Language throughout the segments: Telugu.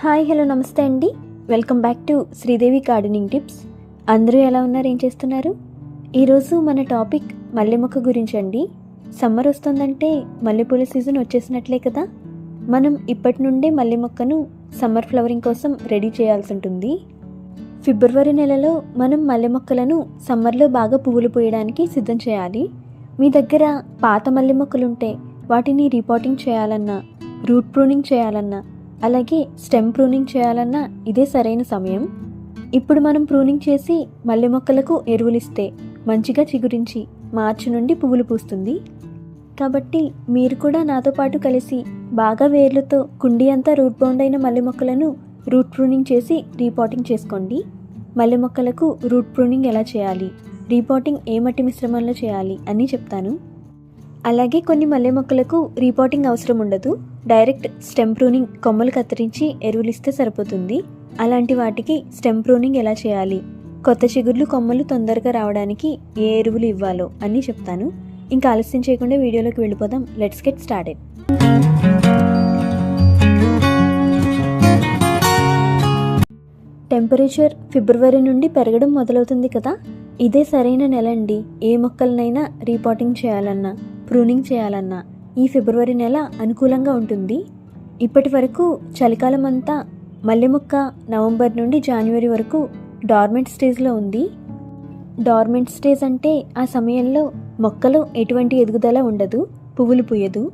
హాయ్ హలో నమస్తే అండి. Welcome back to Sridevi gardening tips. అందరూ ఎలా ఉన్నారు? ఏం చేస్తున్నారు? ఈరోజు మన టాపిక్ మల్లె మొక్క గురించి అండి. సమ్మర్ వస్తుందంటే మల్లెపూల సీజన్ వచ్చేసినట్లే కదా. మనం ఇప్పటి నుండే మల్లె మొక్కను సమ్మర్ ఫ్లవరింగ్ కోసం రెడీ చేయాల్సి ఉంటుంది. ఫిబ్రవరి నెలలో మనం మల్లె మొక్కలను సమ్మర్లో బాగా పువ్వులు పూయడానికి సిద్ధం చేయాలి. మీ దగ్గర పాత మల్లె మొక్కలుంటే వాటిని రిపోర్టింగ్ చేయాలన్నా రూట్ ప్రూనింగ్ చేయాలన్నా అలాగే స్టెమ్ ప్రూనింగ్ చేయాలన్నా ఇదే సరైన సమయం. ఇప్పుడు మనం ప్రూనింగ్ చేసి మల్లె మొక్కలకు ఎరువులిస్తే మంచిగా చిగురించి మార్చి నుండి పువ్వులు పూస్తుంది. కాబట్టి మీరు కూడా నాతో పాటు కలిసి బాగా వేర్లతో కుండీ అంతా రూట్ బౌండ్ అయిన మల్లె మొక్కలను రూట్ ప్రూనింగ్ చేసి రీపాటింగ్ చేసుకోండి. మల్లె మొక్కలకు రూట్ ప్రూనింగ్ ఎలా చేయాలి? రీపాటింగ్ ఏ మట్టి మిశ్రమంలో చేయాలి అని చెప్తాను. అలాగే కొన్ని మల్లె మొక్కలకు రీపాటింగ్ అవసరం ఉండదు. డైరెక్ట్ స్టెమ్ ప్రూనింగ్ కొమ్మలు కత్తిరించి ఎరువులిస్తే సరిపోతుంది. అలాంటి వాటికి స్టెమ్ ప్రూనింగ్ ఎలా చేయాలి? కొత్త చిగుర్లు కొమ్మలు తొందరగా రావడానికి ఏ ఎరువులు ఇవ్వాలో అని చెప్తాను. ఇంకా ఆలస్యం చేయకుండా వీడియోలోకి వెళ్ళిపోదాం. Let's get started. టెంపరేచర్ ఫిబ్రవరి నుండి పెరగడం మొదలవుతుంది కదా? ఇదే సరైన నెల అండి ఏ మొక్కలనైనా రీపాటింగ్ చేయాలన్నా. ప్రూనింగ్ చేయాలన్నా ఈ ఫిబ్రవరి నెల అనుకూలంగా ఉంటుంది. ఇప్పటి వరకు చలికాలం అంతా మల్లె మొక్క నవంబర్ నుండి జనవరి వరకు డార్మెంట్ స్టేజ్లో ఉంది. డార్మెంట్ స్టేజ్ అంటే ఆ సమయంలో మొక్కలో ఎటువంటి ఎదుగుదల ఉండదు పువ్వులు పూయదు.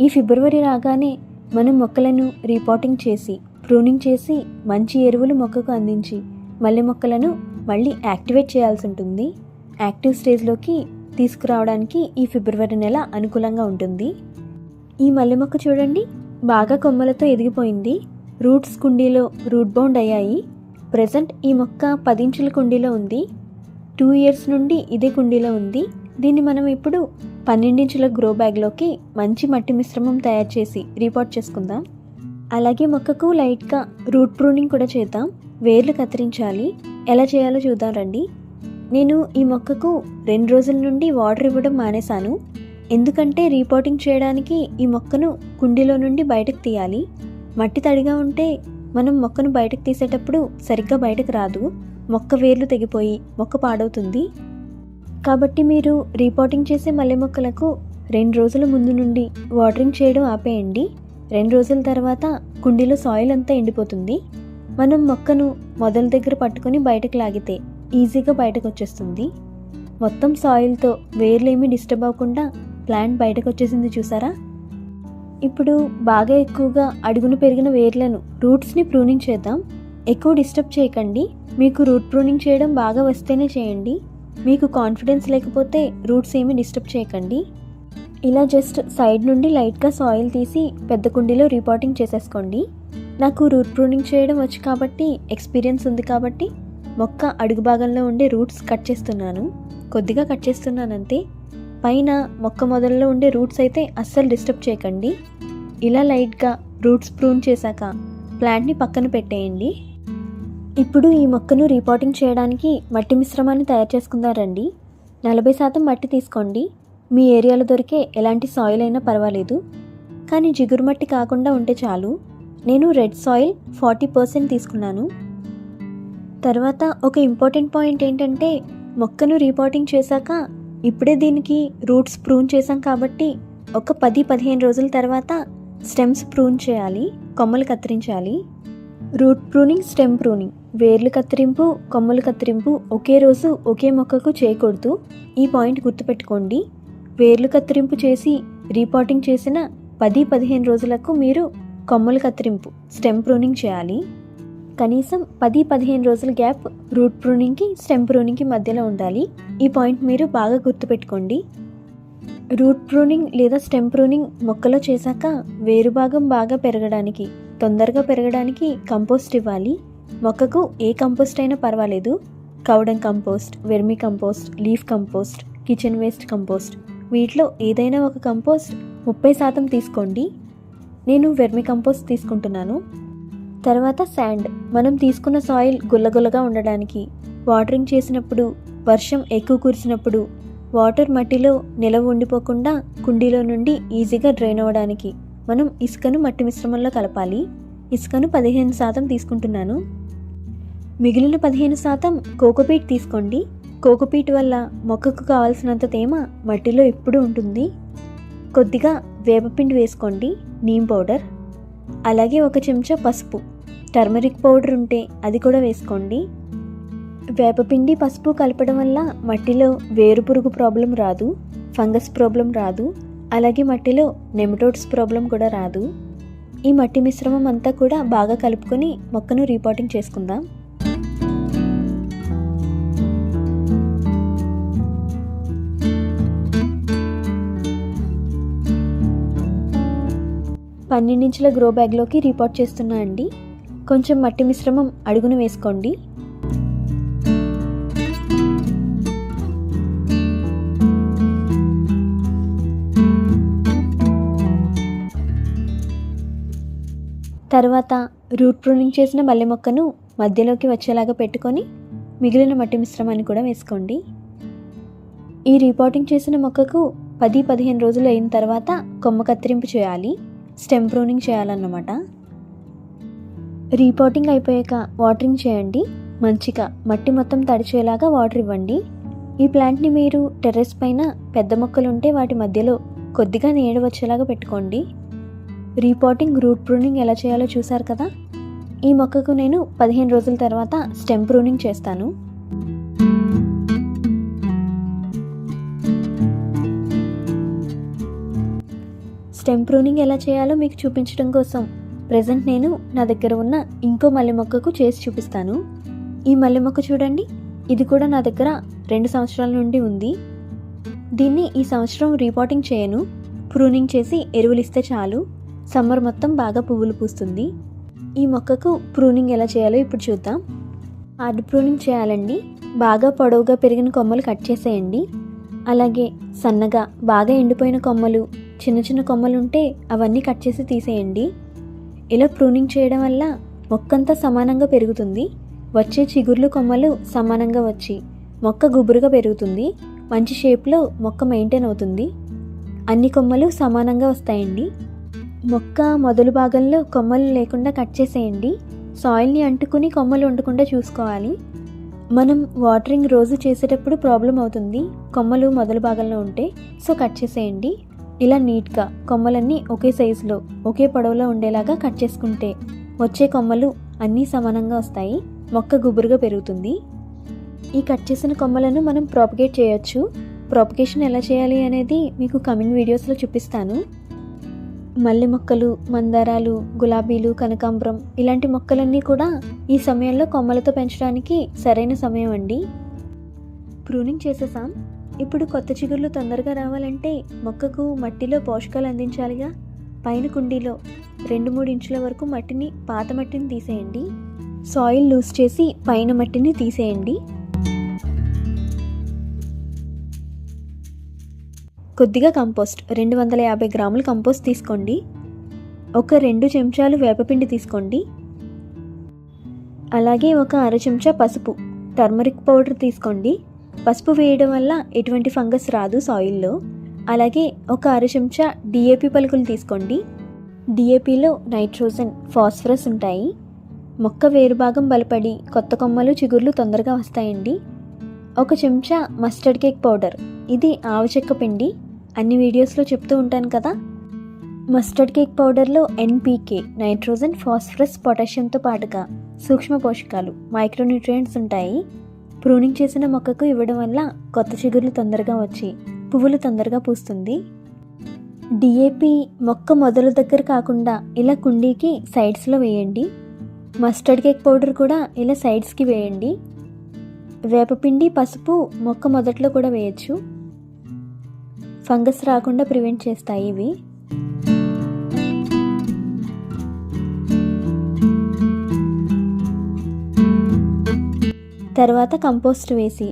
ఈ ఫిబ్రవరి రాగానే మనం మొక్కలను రీపాటింగ్ చేసి ప్రూనింగ్ చేసి మంచి ఎరువులు మొక్కకు అందించి మల్లె మొక్కలను మళ్ళీ యాక్టివేట్ చేయాల్సి ఉంటుంది. యాక్టివ్ స్టేజ్లోకి తీసుకురావడానికి ఈ ఫిబ్రవరి నెల అనుకూలంగా ఉంటుంది. ఈ మల్లె మొక్క చూడండి బాగా కొమ్మలతో ఎదిగిపోయింది. రూట్స్ కుండీలో రూట్ బౌండ్ అయ్యాయి. ప్రజెంట్ ఈ మొక్క పదించుల కుండీలో ఉంది. టూ ఇయర్స్ నుండి ఇదే కుండీలో ఉంది. దీన్ని మనం ఇప్పుడు పన్నెండించుల గ్రో బ్యాగ్లోకి మంచి మట్టి మిశ్రమం తయారు చేసి రిపోర్ట్ చేసుకుందాం. అలాగే మొక్కకు లైట్గా రూట్ ప్రూనింగ్ కూడా చేద్దాం. వేర్లు కత్తిరించాలి. ఎలా చేయాలో చూద్దాం రండి. నేను ఈ మొక్కకు రెండు రోజుల నుండి వాటర్ ఇవ్వడం మానేశాను. ఎందుకంటే రీపోటింగ్ చేయడానికి ఈ మొక్కను కుండీలో నుండి బయటకు తీయాలి. మట్టి తడిగా ఉంటే మనం మొక్కను బయటకు తీసేటప్పుడు సరిగ్గా బయటకు రాదు. మొక్క వేర్లు తెగిపోయి మొక్క పాడవుతుంది. కాబట్టి మీరు రీపోటింగ్ చేసే మల్లె మొక్కలకు రెండు రోజుల ముందు నుండి వాటరింగ్ చేయడం ఆపేయండి. రెండు రోజుల తర్వాత కుండీలో సాయిల్ అంతా ఎండిపోతుంది. మనం మొక్కను మొదల దగ్గర పట్టుకొని బయటకు లాగితే ఈజీగా బయటకు వచ్చేస్తుంది మొత్తం సాయిల్తో వేర్లేమీ డిస్టర్బ్ అవ్వకుండా ప్లాంట్ బయటకు వచ్చేసింది చూసారా? ఇప్పుడు బాగా ఎక్కువగా అడుగును పెరిగిన వేర్లను రూట్స్ని ప్రూనింగ్ చేద్దాం. ఎక్కువ డిస్టర్బ్ చేయకండి. మీకు రూట్ ప్రూనింగ్ చేయడం బాగా వస్తేనే చేయండి. మీకు కాన్ఫిడెన్స్ లేకపోతే రూట్స్ ఏమీ డిస్టర్బ్ చేయకండి. ఇలా జస్ట్ సైడ్ నుండి లైట్గా సాయిల్ తీసి పెద్ద కుండీలో రీపాటింగ్ చేసేసుకోండి. నాకు రూట్ ప్రూనింగ్ చేయడం వచ్చు కాబట్టి ఎక్స్పీరియన్స్ ఉంది కాబట్టి మొక్క అడుగు భాగంలో ఉండే రూట్స్ కట్ చేస్తున్నాను. కొద్దిగా కట్ చేస్తున్నాను అంతే పైన మొక్క మొదల్లో ఉండే రూట్స్ అయితే అస్సలు డిస్టర్బ్ చేయకండి. ఇలా లైట్గా రూట్స్ ప్రూన్ చేశాక ప్లాంట్ని పక్కన పెట్టేయండి. ఇప్పుడు ఈ మొక్కను రీపాటింగ్ చేయడానికి మట్టి మిశ్రమాన్ని తయారు చేసుకున్నారండి నలభై శాతం మట్టి తీసుకోండి. మీ ఏరియాలో దొరికే ఎలాంటి సాయిల్ అయినా పర్వాలేదు. కానీ జిగురు మట్టి కాకుండా ఉంటే చాలు. నేను రెడ్ సాయిల్ ఫార్టీ పర్సెంట్ తీసుకున్నాను. తర్వాత ఒక ఇంపార్టెంట్ పాయింట్ ఏంటంటే మొక్కను రీపాటింగ్ చేశాక ఇప్పుడే దీనికి రూట్స్ ప్రూన్ చేశాం కాబట్టి ఒక పది పదిహేను రోజుల తర్వాత స్టెమ్స్ ప్రూన్ చేయాలి కొమ్మలు కత్తిరించాలి. రూట్ ప్రూనింగ్ స్టెమ్ ప్రూనింగ్ వేర్లు కత్తిరింపు కొమ్మలు కత్తిరింపు ఒకే రోజు ఒకే మొక్కకు చేయకూడదు. ఈ పాయింట్ గుర్తుపెట్టుకోండి. వేర్లు కత్తిరింపు చేసి రీపాటింగ్ చేసిన పది పదిహేను రోజులకు మీరు కొమ్మలు కత్తిరింపు స్టెమ్ ప్రూనింగ్ చేయాలి. కనీసం పది పదిహేను రోజుల గ్యాప్ రూట్ ప్రూనింగ్కి స్టెమ్ ప్రూనింగ్కి మధ్యలో ఉండాలి. ఈ పాయింట్ మీరు బాగా గుర్తుపెట్టుకోండి. రూట్ ప్రూనింగ్ లేదా స్టెమ్ ప్రూనింగ్ మొక్కలో చేశాక వేరు భాగం బాగా పెరగడానికి తొందరగా పెరగడానికి కంపోస్ట్ ఇవ్వాలి. మొక్కకు ఏ కంపోస్ట్ అయినా పర్వాలేదు. కౌడం compost vermicompost leaf compost kitchen waste compost. వీటిలో ఏదైనా ఒక కంపోస్ట్ ముప్పై శాతం తీసుకోండి. నేను వెర్మి కంపోస్ట్ తీసుకుంటున్నాను. తర్వాత శాండ్ మనం తీసుకున్న సాయిల్ గుల్లగుల్లగా ఉండడానికి. వాటరింగ్ చేసినప్పుడు వర్షం ఎక్కువ కురిసినప్పుడు వాటర్ మట్టిలో నిలవ ఉండిపోకుండా కుండీలో నుండి ఈజీగా డ్రైన్ అవ్వడానికి. మనం ఇసుకను మట్టి మిశ్రమంలో కలపాలి. ఇసుకను పదిహేను శాతం తీసుకుంటున్నాను. మిగిలిన పదిహేను శాతం కోకోపీట్ తీసుకోండి. కోకోపీట్ వల్ల మొక్కకు కావాల్సినంత తేమ మట్టిలో ఎప్పుడూ ఉంటుంది. కొద్దిగా వేపపిండి వేసుకోండి. నీమ్ పౌడర్ అలాగే ఒక చెంచా పసుపు. టర్మరిక్ పౌడర్ ఉంటే అది కూడా వేసుకోండి. వేపపిండి పసుపు కలపడం వల్ల మట్టిలో వేరు పురుగు ప్రాబ్లం రాదు ఫంగస్ ప్రాబ్లం రాదు. అలాగే మట్టిలో నెమటోడ్స్ ప్రాబ్లం కూడా రాదు. ఈ మట్టి మిశ్రమం అంతా కూడా బాగా కలుపుకొని మొక్కను రీపాటింగ్ చేసుకుందాం. పన్నెండించుల గ్రో బ్యాగ్లోకి రీపాట్ చేస్తున్నా అండి. కొంచెం మట్టి మిశ్రమం అడుగున వేసుకోండి. తర్వాత రూట్ ప్రూనింగ్ చేసిన మల్లె మొక్కను మధ్యలోకి వచ్చేలాగా పెట్టుకొని మిగిలిన మట్టి మిశ్రమాన్ని కూడా వేసుకోండి. ఈ రీపాటింగ్ చేసిన మొక్కకు పది పదిహేను రోజులు అయిన తర్వాత కొమ్మ కత్తిరింపు చేయాలి. స్టెమ్ ప్రూనింగ్ చేయాలన్నమాట. రీపోటింగ్ అయిపోయాక వాటరింగ్ చేయండి. మంచిగా మట్టి మొత్తం తడిచేలాగా వాటర్ ఇవ్వండి. ఈ ప్లాంట్ని మీరు టెర్రస్ పైన పెద్ద మొక్కలు ఉంటే వాటి మధ్యలో కొద్దిగా నీడ వచ్చేలాగా పెట్టుకోండి. రీపోటింగ్ రూట్ ప్రూనింగ్ ఎలా చేయాలో చూసారు కదా? ఈ మొక్కకు నేను పదిహేను రోజుల తర్వాత స్టెమ్ ప్రూనింగ్ చేస్తాను. స్టెమ్ ప్రూనింగ్ ఎలా చేయాలో మీకు చూపించడం కోసం ప్రజెంట్ నేను నా దగ్గర ఉన్న ఇంకో మల్లె మొక్కకు చేసి చూపిస్తాను. ఈ మల్లె మొక్క చూడండి. ఇది కూడా నా దగ్గర రెండు సంవత్సరాల నుండి ఉంది. దీన్ని ఈ సంవత్సరం రీపాటింగ్ చేయను. ప్రూనింగ్ చేసి ఎరువులు ఇస్తే చాలు. సమ్మర్ మొత్తం బాగా పువ్వులు పూస్తుంది. ఈ మొక్కకు ప్రూనింగ్ ఎలా చేయాలో ఇప్పుడు చూద్దాం. హార్డ్ ప్రూనింగ్ చేయాలండి. బాగా పొడవుగా పెరిగిన కొమ్మలు కట్ చేసేయండి. అలాగే సన్నగా బాగా ఎండిపోయిన కొమ్మలు చిన్న చిన్న కొమ్మలు ఉంటే అవన్నీ కట్ చేసి తీసేయండి. ఇలా ప్రూనింగ్ చేయడం వల్ల మొక్కంతా సమానంగా పెరుగుతుంది. వచ్చే చిగుర్లు కొమ్మలు సమానంగా వచ్చి మొక్క గుబురుగా పెరుగుతుంది. మంచి షేప్లో మొక్క మెయింటైన్ అవుతుంది. అన్ని కొమ్మలు సమానంగా వస్తాయండి. మొక్క మొదలు భాగంలో కొమ్మలు లేకుండా కట్ చేసేయండి. సాయిల్ని అంటుకుని కొమ్మలు ఉండకుండా చూసుకోవాలి. మనం వాటరింగ్ రోజు చేసేటప్పుడు ప్రాబ్లం అవుతుంది. కొమ్మలు మొదలు భాగంలో ఉంటే సో కట్ చేసేయండి. ఇలా నీట్గా కొమ్మలన్నీ ఒకే సైజులో ఒకే పొడవులో ఉండేలాగా కట్ చేసుకుంటే వచ్చే కొమ్మలు అన్నీ సమానంగా వస్తాయి. మొక్క గుబురుగా పెరుగుతుంది. ఈ కట్ చేసిన కొమ్మలను మనం ప్రాపగేట్ చేయొచ్చు. ప్రాపగేషన్ ఎలా చేయాలి అనేది మీకు కమింగ్ వీడియోస్లో చూపిస్తాను. మల్లె మొక్కలు మందారాలు గులాబీలు కనకాంబరం ఇలాంటి మొక్కలన్నీ కూడా ఈ సమయంలో కొమ్మలతో పెంచడానికి సరైన సమయం అండి. ప్రూనింగ్ చేసేసాం. ఇప్పుడు కొత్త చిగుర్లు తొందరగా రావాలంటే మొక్కకు మట్టిలో పోషకాలు అందించాలిగా. పైన కుండీలో రెండు మూడు ఇంచుల వరకు మట్టిని పాత మట్టిని తీసేయండి. సాయిల్ లూజ్ చేసి పైన మట్టిని తీసేయండి. కొద్దిగా కంపోస్ట్ రెండు వందల యాభై గ్రాముల కంపోస్ట్ తీసుకోండి. ఒక రెండు చెంచాలు వేపపిండి తీసుకోండి. అలాగే ఒక అర చెంచా పసుపు టర్మరిక్ పౌడర్ తీసుకోండి. పసుపు వేయడం వల్ల ఎటువంటి ఫంగస్ రాదు సాయిల్లో. అలాగే ఒక అర చెంచా డిఏపి పలుకులు తీసుకోండి. డిఏపిలో నైట్రోజన్ ఫాస్ఫరస్ ఉంటాయి. మొక్క వేరుభాగం బలపడి కొత్త కొమ్మలు చిగుర్లు తొందరగా వస్తాయండి. ఒక చెంచా మస్టర్డ్ కేక్ పౌడర్ ఇది ఆవచెక్క పిండి. అన్ని వీడియోస్లో చెప్తూ ఉంటాను కదా. మస్టర్డ్ కేక్ పౌడర్లో ఎన్పీకే నైట్రోజన్ ఫాస్ఫరస్ పొటాషియంతో పాటుగా సూక్ష్మ పోషకాలు మైక్రోన్యూట్రియంట్స్ ఉంటాయి. ప్రూనింగ్ చేసిన మొక్కకు ఇవ్వడం వల్ల కొత్త చిగుర్లు తొందరగా వచ్చి పువ్వులు తొందరగా పూస్తుంది. డిఏపి మొక్క మొదలు దగ్గర కాకుండా ఇలా కుండీకి సైడ్స్లో వేయండి. మస్టర్డ్ కేక్ పౌడర్ కూడా ఇలా సైడ్స్కి వేయండి. వేపపిండి పసుపు మొక్క మొదట్లో కూడా వేయచ్చు. ఫంగస్ రాకుండా ప్రివెంట్ చేస్తాయి ఇవి. తర్వాత కంపోస్ట్ వేసి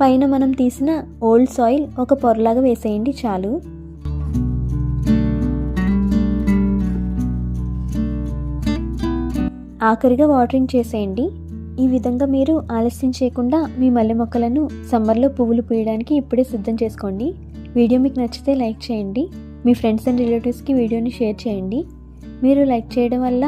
పైన మనం తీసిన ఓల్డ్ సాయిల్ ఒక పొరలాగా వేసేయండి చాలు. ఆఖరిగా వాటరింగ్ చేసేయండి. ఈ విధంగా మీరు ఆలస్యం చేయకుండా మీ మల్లె మొక్కలను సమ్మర్లో పువ్వులు పూయడానికి ఇప్పుడే సిద్ధం చేసుకోండి. వీడియో మీకు నచ్చితే లైక్ చేయండి. మీ ఫ్రెండ్స్ అండ్ రిలేటివ్స్కి వీడియోని షేర్ చేయండి. మీరు లైక్ చేయడం వల్ల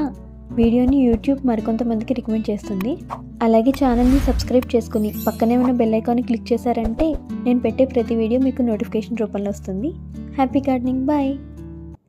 వీడియోని యూట్యూబ్ మరికొంతమందికి రికమెండ్ చేస్తుంది. అలాగే ఛానల్ని సబ్స్క్రైబ్ చేసుకుని పక్కనే ఉన్న బెల్ ఐకాన్ని క్లిక్ చేశారంటే నేను పెట్టే ప్రతి వీడియో మీకు నోటిఫికేషన్ రూపంలో వస్తుంది. Happy gardening. బాయ్.